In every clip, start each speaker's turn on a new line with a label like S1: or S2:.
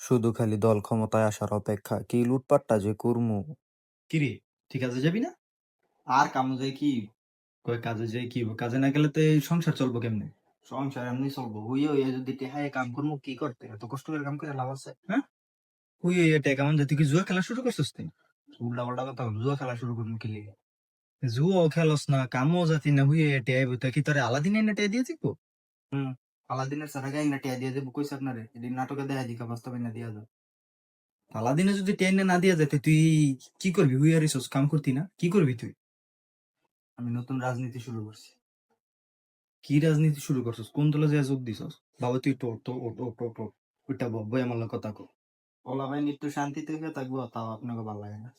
S1: শুধু খালি দল ক্ষমতায় আসার অপেক্ষা কি লুটপাটটা যে করমু?
S2: কিরে ঠিক কাজে যাবি না? আর কামে যাই কি? কয় কাজে যাই কি? কাজে না গেলে তো এই সংসার চলবো কেমনে?
S1: সংসার এমনি চলবো। হইয়া হইয়া যদি টেহায় কাম করব কি করতে? এত কষ্ট করে কাম করে লাভ আছে?
S2: হ্যাঁ? ওই এটা কেমন যে তুই কি জুয়া খেলা শুরু করছিস তুই
S1: উল্টা পাল্টা কথা জুয়া খেলা শুরু করব কি লিগে?
S2: জুয়াও খেলস না কামও জাতি না হুইয়ে এটা আইবো তা কি তোরে আলাদিনে না টেয়া দিয়ে দিব
S1: আলাদিনের সারা গাই না টিয়া দিয়ে দেবো, কইস আপনারে? এদিন নাটকে দেখা দিকা বাস্তবে না দিয়া যাও
S2: আলাদিনে যদি টেনে না দিয়া যেতে তুই কি করবি? হুইয়া রিসোর্স কাম করতি না? কি করবি তুই?
S1: আমি নতুন রাজনীতি শুরু করছি।
S2: কি রাজনীতি শুরু করছিস? কোন দলে যা যোগ দিছস? বাবা, তুই টো টো ও টো টো টো ওইটা বই আমার কথা কো
S1: ওলা ভাই একটু শান্তিতে হয়ে থাকব, তাও আপনাকে ভালো লাগে না।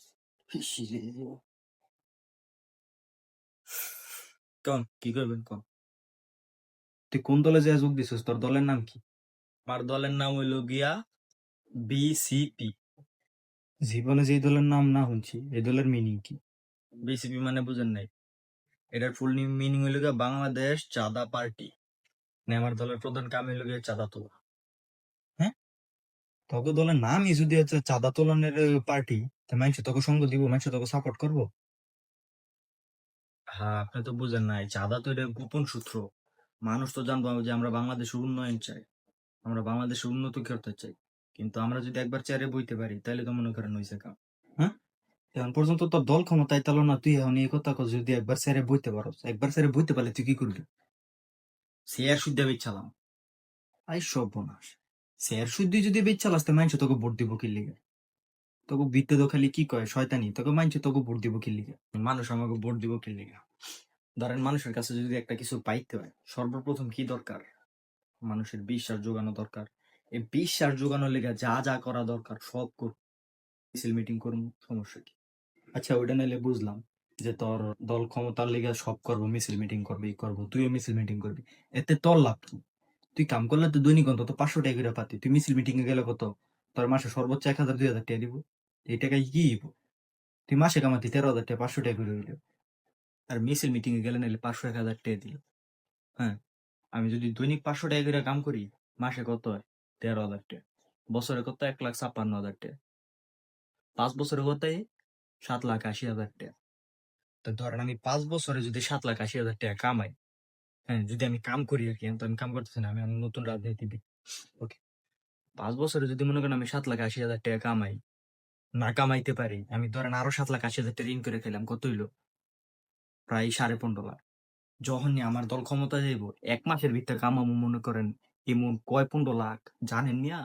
S2: কোন কি করবেন কোন তুই কোন দলে যা যোগ দিছস? তোর দলের নাম কি? আমার দলের নাম হইল গিয়া বিসিপি জীবনে যে দলের নাম না শুনছি এই দলের মিনিং কি? বিসিপি মানে বুঝেন নাই। এটার ফুল মিনিং হইল গিয়া বাংলাদেশ চাঁদা পার্টি। মানে আমার দলের প্রধান কাম হইল গিয়া চাঁদা তোলা। হ্যাঁ? তোকে দলের নামই যদি হচ্ছে চাঁদা তোলনের পার্টি তা মানুষ তোকে সঙ্গ দিব মানুষ তোকে সাপোর্ট করব? হ্যাঁ আপনি তো বুঝেন নাই চাঁদা তো এটা গোপন সূত্র। মানুষ তো জানব যে আমরা বাংলাদেশের উন্নয়ন চাই, আমরা বাংলাদেশের উন্নত করতে চাই। কিন্তু আমরা যদি একবার চেয়ারে বইতে পারি তাহলে তো মনে করেন হয়েছে কাম। হ্যাঁ? এখন পর্যন্ত তোর দল ক্ষমতায় তালো না, তুই এখন এই কথা যদি একবার চেয়ারে বইতে পারো একবার চেয়ারে বইতে পারলে তুই কি করবি? শেয়ার শুদ্ধ বেচালাম আই সব বোনাস শেয়ার শুদ্ধ যদি বেচালাস তো মানুষ তোকে ভোট দিব কি লিগে? তোকে বিত্তে তো খালি কি কয়? শয়তানি, তোকে মানুষ তোকে ভোট দিব কি লিগে? মানুষ আমাকে ভোট দিব কি লিগে? ধরেন মানুষের কাছে যদি একটা কিছু পাইতে হয়, সর্বপ্রথম কি দরকার? মানুষের বিশ্বাস যোগানো দরকার। এই বিশ্বাস যোগানোর লেগে যা যা করা দরকার, সব কর মিছিল, মিটিং করব, সমস্যা কি? আচ্ছা ওইটা নাইলে বুঝলাম যে তোর দল ক্ষমতার লেগে সব করব, মিছিল, মিটিং করবি করব, তুইও মিছিল, মিটিং করবি। এতে তোর লাভ কি? তুই কাম করলে তো দৈনিক অন্তত পাঁচশো টাকা করে পাতি। তুই মিছিল, মিটিং এ গেলে কত? তোর মাসে সর্বোচ্চ এক হাজার, দুই হাজার টাকা দিব। এই টাকায় কি দিব তুই মাসে কামাতি তেরো হাজার টাকা, পাঁচশো টাকা করে দিল আর মিছিল মিটিং এ গেলে নাহলে পাঁচশো এক হাজার টাকা দিল। হ্যাঁ আমি যদি দৈনিক পাঁচশো টাকা করে কাম করি, মাসে কত হয়? তেরো হাজার টাকা। বছরে কত? এক লাখ ছাপ্পান্ন হাজার টাকা। পাঁচ বছরে কত সাত লাখ আশি হাজার টাকা। তো ধরেন আমি পাঁচ বছরে যদি সাত লাখ আশি হাজার টাকা কামাই হ্যাঁ যদি আমি কাম করি আর কি তো আমি কাম করতেছি না, আমি আমি নতুন রাজনীতিবিদ। ওকে পাঁচ বছরে যদি মনে করেন আমি সাত লাখ আশি হাজার টাকা কামাই, না কামাইতে পারি, আমি ধরেন আরও সাত লাখ আশি হাজার টাকা ঋণ করে খেলাম, কত হইল? প্রায় সাড়ে পনেরো লাখ। যখনই আমার দল ক্ষমতা যাইব, এক মাসের ভিতরে কামাবো মনে করেন, এমন কয় পনেরো লাখ, জানেন মিয়া?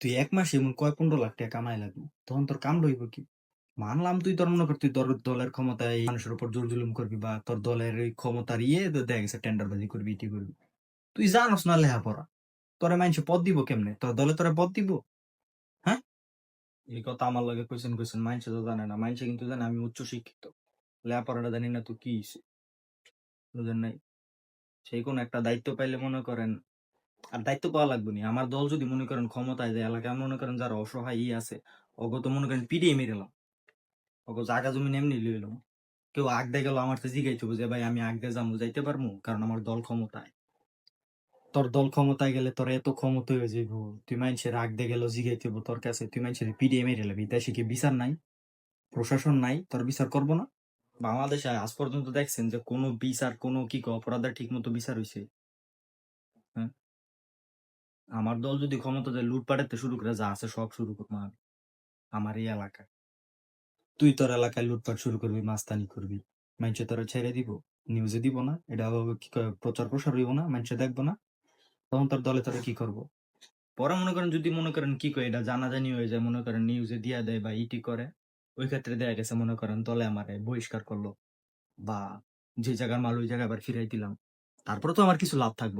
S2: তুই এক মাসে এমন কয় পনেরো লাখ টাকা কামাই লাগবে, তখন তোর কাম রইব কি? মানলাম তুই তোর, মনে কর তুই তোর দলের ক্ষমতায় মানুষের উপর জোর জুলুম করবি বা তোর দলের এই ক্ষমতার ইয়ে দেখা গেছে, টেন্ডারবাজি করবি, ইটি করবি। তুই জানোস না লেহাপড়া তোরে মানুষে পদ দিব কেমনে? তোর দলে তোরে পদ দিব? হ্যাঁ? এই কথা আমার লগে কোয়েশ্চেন কোয়েশ্চেন মাইনসে তো জানে না। মাইনসে কিন্তু জানে আমি উচ্চ শিক্ষিত লেহাপড়াটা জানি না তো কি। বুঝেন নাই সেই কোন একটা দায়িত্ব পাইলে মনে করেন, আর দায়িত্ব পাওয়া লাগবে না। আমার দল যদি মনে করেন ক্ষমতায় যায়, এলাকায় মনে করেন যারা অসহায় ই আছে অগত মনে করেন পিটিয়ে মেরেলাম অগ জায়গা জমি এমনি লইলাম কেউ আগ দিয়ে গেল আমার তো জিগাইতে যে, ভাই, আমি আগ দিয়ে যাব, যাইতে পারব কারণ আমার দল ক্ষমতায়। তোর দল ক্ষমতায় গেলে তোর এত ক্ষমতা হয়ে যাইব। তুই মানুষের আগ দিয়ে গেল জিগাইতে তোর কাছে। তুই মানুষের পিটিয়ে মেরে লাবি দেশে কি বিচার নাই? প্রশাসন নাই? তোর বিচার করব না? বাংলাদেশে আজ পর্যন্ত দেখছেন যে কোনো বিচার, কোনো কি অপরাধের ঠিক মতো বিচার হয়েছে হ্যাঁ? আমার দল যদি ক্ষমতা দেয় লুটপাটাতে শুরু করে যা আছে সব শুরু করব আমি। আমার এই এলাকায়। তুই তোর এলাকায় লুটপাট শুরু করবি, মাস্তানি করবি। মানুষে তোরা ছেড়ে দিব নিউজে দিব না। এটা কি প্রচার প্রসার হইব না, মানুষে দেখব না। তখন তোর দলে তোরা কি করব? পরে মনে করেন, যদি মনে করেন কি কয়, এটা জানাজানি হয়ে যায়, মনে করেন নিউজে দিয়া দেয় বা ইটি করে। ওই ক্ষেত্রে দেখা গেছে, মনে করেন দলে আমারে বহিষ্কার করল বা যে জায়গার মাল ওই জায়গায় আবার ফিরাই দিলাম। তারপরে তো আমার কিছু লাভ থাকব।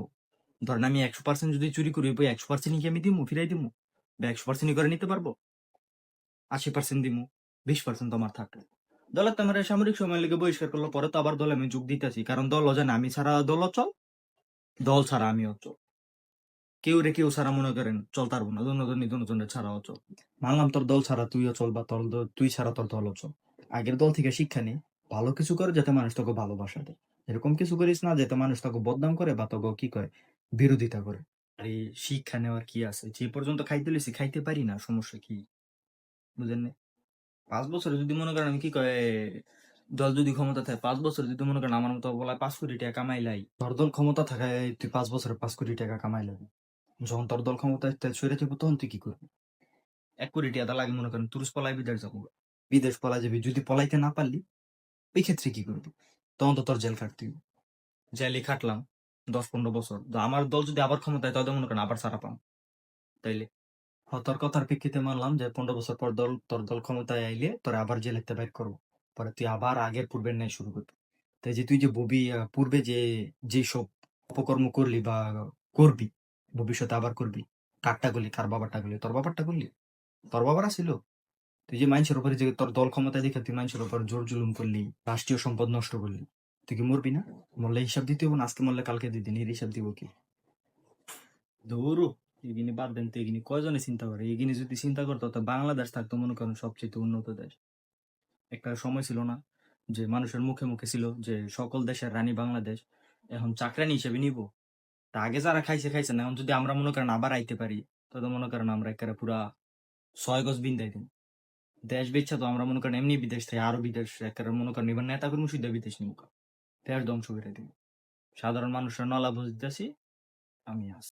S2: ধরেন আমি একশো পার্সেন্ট যদি চুরি করি, ওই একশো পার্সেন্ট কি আমি দিমু? ফিরাই দিমু? বা একশো পার্সেন্ট করে নিতে পারব? আশি পার্সেন্ট দিমু, বিশ পার্সেন্ট আমার থাকল দলে তো আমার সামরিক সময় লেগে বহিষ্কার করল, পরে তো আবার দলে আমি যোগ দিতেছি। কারণ দল জানে আমি ছাড়া দল অচল, দল ছাড়া আমি অচল। কেউ রে কেউ ছাড়া মনে করেন, চল পারব না দুজনে দুজনের ছাড়া অচল মানলাম তোর দল ছাড়া তুই অচল বা তোর তুই ছাড়া তোর দল অচল আগের দল থেকে শিক্ষা নে, ভালো কিছু করে যাতে মানুষ তোকে ভালোবাসা দেয়। এরকম কিছু করিস না যাতে মানুষ তোকে বদনাম করে বা তোকে কি করে বিরোধিতা করে। আরে শিক্ষা নেওয়ার কি আছে? যে পর্যন্ত খাইতে লইছি, খাইতে পারি না, সমস্যা কি? বুঝেন নাই? পাঁচ বছরে যদি মনে করেন আমি কি কয়, দল যদি ক্ষমতা থাকে, পাঁচ বছর যদি মনে করেন আমার মতো বলা পাঁচ কোটি টাকা কামাইলাই তোর দল ক্ষমতা থাকায় তুই পাঁচ বছরে পাঁচ কোটি টাকা কামাই কামাইলাই যখন তোর দল ক্ষমতা সরে থাকব তখন তুই কি করবি? এক কোটি টাকা লাগে মনে করেন তুরুস পলাই বিদেশ যাব। বিদেশ পলাই যাবি, যদি পলাইতে না পারলি, ওই ক্ষেত্রে কি করবি? তখন তো তোর জেল খাটতি জেলে খাটলাম, দশ পনেরো বছর। আমার দল যদি আবার ক্ষমতায় তাহলে মনে করেন আবার সারা পাম তাইলে? তোর কথার প্রেক্ষিতে মানলাম যে, পনেরো বছর পর দল, তোর দল ক্ষমতায় আইলে তোর আবার জেল জেলেতে বাইর করব। পরে তুই আবার আগের পূর্বের ন্যায় শুরু করবি। তাই যে, তুই যে ববি পূর্বে যে, যেসব অপকর্ম করলি বা করবি ভবিষ্যতে আবার করবি। কারটা করলি, কার বাবারটা করলি, তোর বাবারটা করলি? তোর বাবার ছিল তুই যে মানুষের উপরে যে তোর দল ক্ষমতায় দেখে তুই মানুষের উপর জোর জুলুম করলি, রাষ্ট্রীয় সম্পদ নষ্ট করলি, তুই কি মরবি না? মরলে হিসাব দিতে হব না? আজকে মরলে কালকে দিদিন এর হিসাব দিব কি? দৌড়ো, এগিনি বাদ দেন তো, এগিনি কয়জনে চিন্তা করে? এগিনি যদি চিন্তা করতো, তো বাংলাদেশ থাকতো মনে করেন সবচেয়ে উন্নত দেশ। একটা সময় ছিল না যে মানুষের মুখে মুখে ছিল যে সকল দেশের রানী বাংলাদেশ, এখন চাকরানি হিসেবে নিব। তা আগে যারা খাইছে খাইছে না, এখন যদি আমরা মনে করেন আবার আইতে পারি, তাহলে মনে করেন আমরা একেবারে পুরা ছয় গজ বিন্দাই দিন। দেশ বেচ্ছা তো আমরা মনে করেন এমনি বিদেশ থেকে আরও বিদেশ একেবারে মনে করেন এবার নেতা কর্মী শুধু বিদেশ নিব দেশ ধ্বংস করে দিব সাধারণ মানুষরা নলা বুঝতেছি, আমি আছি।